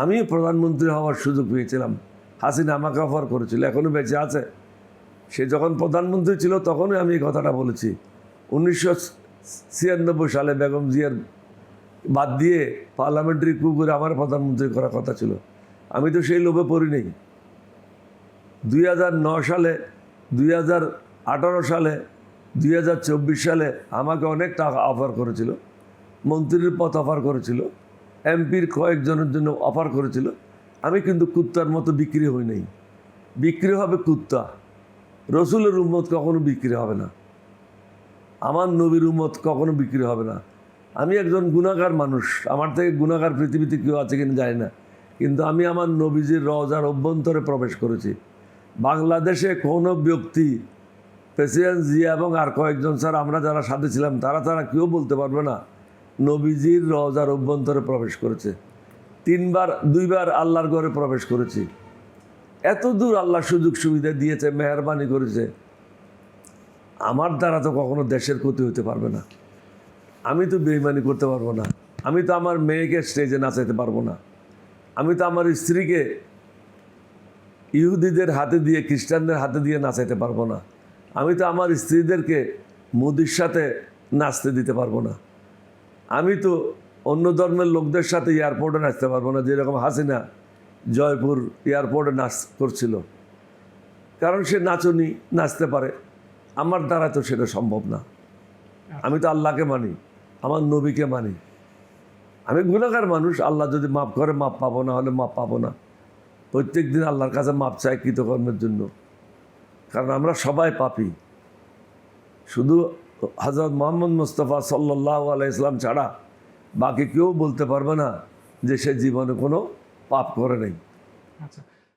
আমিও প্রধানমন্ত্রী হওয়ার সুযোগ পেয়েছিলাম। হাসিনা আমাকে অফার করেছিল এখনও বেঁচে আছে। সে যখন প্রধানমন্ত্রী ছিল তখনই আমি এই কথাটা বলেছি। উনিশশো ছিয়ানব্বই সালে বেগম জিয়ার বাদ দিয়ে পার্লামেন্টারি কু করে আমার প্রধানমন্ত্রী করার কথা ছিল। আমি তো সেই লোভে পড়ি নেই দুই সালে, দুই হাজার আঠারো সালে, দুই হাজার চব্বিশ সালে আমাকে অনেক টাকা অফার করেছিল। মন্ত্রীর পথ অফার করেছিল। এমপির কয়েকজনের জন্য অফার করেছিল। আমি কিন্তু কুত্তার মতো বিক্রি হই নাই। বিক্রি হবে কুত্তা। রসুলের উম্মত কখনো বিক্রি হবে না। আমার নবীর উম্মত কখনো বিক্রি হবে না। আমি একজন গুণাগার মানুষ। আমার থেকে গুণাগার পৃথিবীতে কেউ আছে কিনা জানি না। কিন্তু আমি আমার নবীজির রজার অভ্যন্তরে প্রবেশ করেছি। বাংলাদেশে কোনো ব্যক্তি, প্রেসিডেন্ট জিয়া এবং আর কয়েকজন স্যার, আমরা যারা সাথে ছিলাম, তারা তারা কেউ বলতে পারবে না। নবীজির রজার অভ্যন্তরে প্রবেশ করেছে। তিনবার, দুইবার আল্লাহর ঘরে প্রবেশ করেছি। এত দূর আল্লাহ সুযোগ সুবিধা দিয়েছে, মেহরবানি করেছে। আমার দ্বারা তো কখনো দেশের ক্ষতি হতে পারবে না। আমি তো বেইমানি করতে পারব না। আমি তো আমার মেয়েকে স্টেজে নাচাইতে পারব না। আমি তো আমার স্ত্রীকে ইহুদিদের হাতে দিয়ে, খ্রিস্টানদের হাতে দিয়ে নাচাইতে পারব না। আমি তো আমার স্ত্রীদেরকে মোদির সাথে নাচতে দিতে পারব না। আমি তো অন্য ধর্মের লোকদের সাথে এয়ারপোর্টে নাচতে পারব না, যেরকম হাসিনা জয়পুর এয়ারপোর্টে নাচ করছিল। কারণ সে নাচনি, নাচতে পারে। আমার দ্বারা তো সেটা সম্ভব না। আমি তো আল্লাহকে মানি, আমার নবীকে মানি। আমি গুণাকার মানুষ, আল্লাহ যদি মাপ করে, মাপ পাবো, না হলে মাপ পাবো না। প্রত্যেক দিন আল্লাহর কাছে মাপ চাই কৃতকর্মের জন্য। কারণ আমরা সবাই পাপি। শুধু হজরত মোহাম্মদ মুস্তফা সাল্লাহ আলাইসলাম ছাড়া বাকি কেউ বলতে পারবে না যে সে জীবনে কোনো পাপ করে নেই। আচ্ছা।